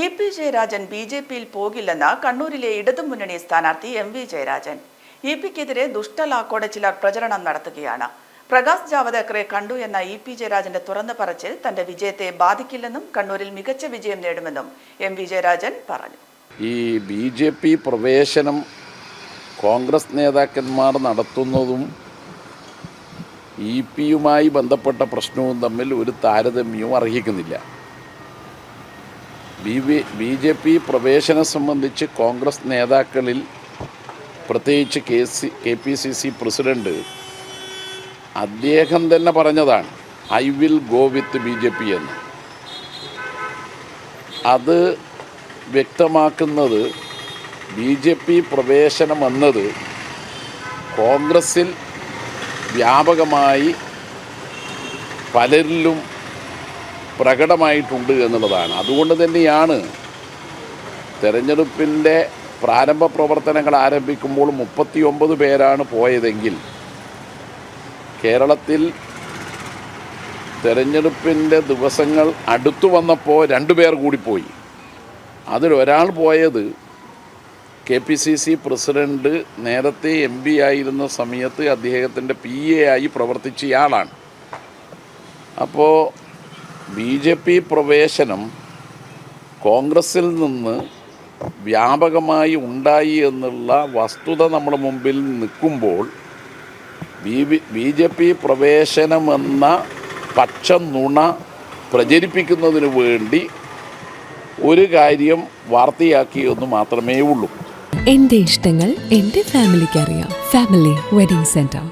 E P Jayarajan B J പിയിൽ പോകില്ലെന്ന് കണ്ണൂരിലെ ഇടതുമുന്നണി സ്ഥാനാർത്ഥി എം വി ജയരാജൻ. ഇ പിക്കെതിരെ ദുഷ്ടലാക്കോടെ ചിലർ പ്രചരണം നടത്തുകയാണ്. പ്രകാശ് ജാവദേക്കറെ കണ്ടു എന്ന ഇ പി ജയരാജന്റെ തുറന്നു പറച്ചിൽ തന്റെ വിജയത്തെ ബാധിക്കില്ലെന്നും കണ്ണൂരിൽ മികച്ച വിജയം നേടുമെന്നും എം വി ജയരാജൻ പറഞ്ഞു. ഈ ബി ജെ പി പ്രവേശനം കോൺഗ്രസ് നേതാക്കന്മാർ നടത്തുന്നതും ഇ പിയുമായി ബന്ധപ്പെട്ട പ്രശ്നവും തമ്മിൽ ഒരു താരതമ്യവും അർഹിക്കുന്നില്ല. ബി ബി ജെ പി പ്രവേശനം സംബന്ധിച്ച് കോൺഗ്രസ് നേതാക്കളിൽ പ്രത്യേകിച്ച് K C K P C C president അദ്ദേഹം തന്നെ പറഞ്ഞതാണ് I will go with B J P എന്ന്. അത് വ്യക്തമാക്കുന്നത് ബി ജെ പി പ്രവേശനം എന്നത് കോൺഗ്രസിൽ വ്യാപകമായി പലരിലും പ്രകടമായിട്ടുണ്ട് എന്നുള്ളതാണ്. അതുകൊണ്ട് തന്നെയാണ് തെരഞ്ഞെടുപ്പിന്റെ പ്രാരംഭ പ്രവർത്തനങ്ങൾ ആരംഭിക്കുമ്പോൾ മുപ്പത്തി ഒമ്പത് പേരാണ് പോയതെങ്കിൽ കേരളത്തിൽ തെരഞ്ഞെടുപ്പിന്റെ ദിവസങ്ങൾ അടുത്തു വന്നപ്പോൾ രണ്ടു പേർ കൂടി പോയി. അതിലൊരാൾ പോയത് K P C C president നേരത്തെ എം പി ആയിരുന്ന സമയത്ത് അദ്ദേഹത്തിന്റെ പി എ ആയി പ്രവർത്തിച്ചയാളാണ് അപ്പോൾ ബി ജെ പി പ്രവേശനം കോൺഗ്രസിൽ നിന്ന് വ്യാപകമായി ഉണ്ടായി എന്നുള്ള വസ്തുത നമ്മുടെ മുമ്പിൽ നിൽക്കുമ്പോൾ ബി ബി ജെ പി പ്രവേശനമെന്ന പക്ഷ നുണ പ്രചരിപ്പിക്കുന്നതിന് വേണ്ടി ഒരു കാര്യം വാർത്തയാക്കിയെന്ന് മാത്രമേ ഉള്ളൂ. എന്റെ ഇഷ്ടങ്ങൾ എന്റെ ഫാമിലിക്ക് അറിയാം ഫാമിലി വെഡിങ് സെന്റർ.